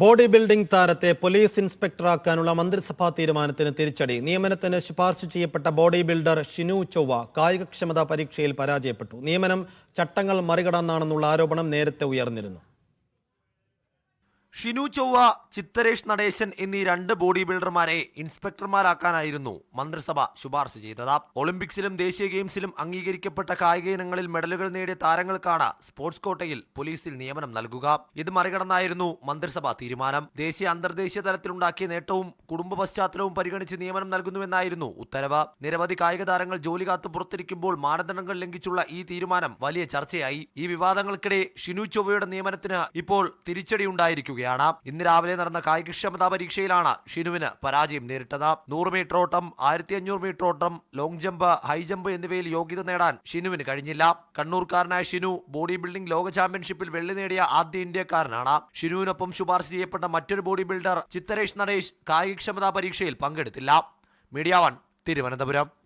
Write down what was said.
Body building താരത്തെ police ഇൻസ്പെക്ടറാക്കാനുള്ള മന്ത്രിസഭാ തീരുമാനത്തിന് തിരിച്ചടി. നിയമനത്തിന് ശുപാർശ ചെയ്യപ്പെട്ട ബോഡി ബിൽഡർ ഷിനു ചൊവ്വ കായികക്ഷമതാ പരീക്ഷയിൽ പരാജയപ്പെട്ടു. നിയമനം ചട്ടങ്ങൾ മറികടന്നാണെന്നുള്ള ആരോപണം നേരത്തെ ഉയർന്നിരുന്നു. ഷിനു ചൊവ്വ ചിത്തരേഷ് നടേശൻ എന്നീ രണ്ട് ബോഡി ബിൽഡർമാരെ ഇൻസ്പെക്ടർമാരാക്കാനായിരുന്നു മന്ത്രിസഭ ശുപാർശ ചെയ്തത്. ഒളിമ്പിക്സിലും ദേശീയ ഗെയിംസിലും അംഗീകരിക്കപ്പെട്ട കായിക ഇനങ്ങളിൽ മെഡലുകൾ നേടിയ താരങ്ങൾക്കാണ് സ്പോർട്സ് കോട്ടയിൽ പോലീസിൽ നിയമനം നൽകുക. ഇത് മറികടന്നായിരുന്നു മന്ത്രിസഭാ തീരുമാനം. ദേശീയ അന്തർദേശീയ തലത്തിലുണ്ടാക്കിയ നേട്ടവും കുടുംബ പശ്ചാത്തലവും പരിഗണിച്ച് നിയമനം നൽകുന്നുവെന്നായിരുന്നു ഉത്തരവ്. നിരവധി കായിക താരങ്ങൾ ജോലി കാത്തു പുറത്തിരിക്കുമ്പോൾ മാനദണ്ഡങ്ങൾ ലംഘിച്ചുള്ള ഈ തീരുമാനം വലിയ ചർച്ചയായി. ഈ വിവാദങ്ങൾക്കിടെ ഷിനു ചൊവ്വയുടെ നിയമനത്തിന് ഇപ്പോൾ തിരിച്ചടിയുണ്ടായിരിക്കുകയാണ്. ഇന്ന് രാവിലെ നടന്ന കായികക്ഷമതാ പരീക്ഷയിലാണ് ഷിനുവിന് പരാജയം നേരിട്ടത്. നൂറ് മീറ്റർ ഓട്ടം ആയിരത്തി അഞ്ഞൂറ് മീറ്റർ ഓട്ടം ലോങ് ജമ്പ് ഹൈ ജമ്പ് എന്നിവയിൽ യോഗ്യത നേടാൻ ഷിനുവിന് കഴിഞ്ഞില്ല. കണ്ണൂർക്കാരനായ ഷിനു ബോഡി ബിൽഡിംഗ് ലോക ചാമ്പ്യൻഷിപ്പിൽ വെള്ളി നേടിയ ആദ്യ ഇന്ത്യക്കാരനാണ്. ഷിനുവിനൊപ്പം ശുപാർശ ചെയ്യപ്പെട്ട മറ്റൊരു ബോഡി ബിൽഡർ ചിത്തരേഷ് നടേഷ് കായികക്ഷമതാ പരീക്ഷയിൽ പങ്കെടുത്തില്ല. Media One Thiruvananthapuram.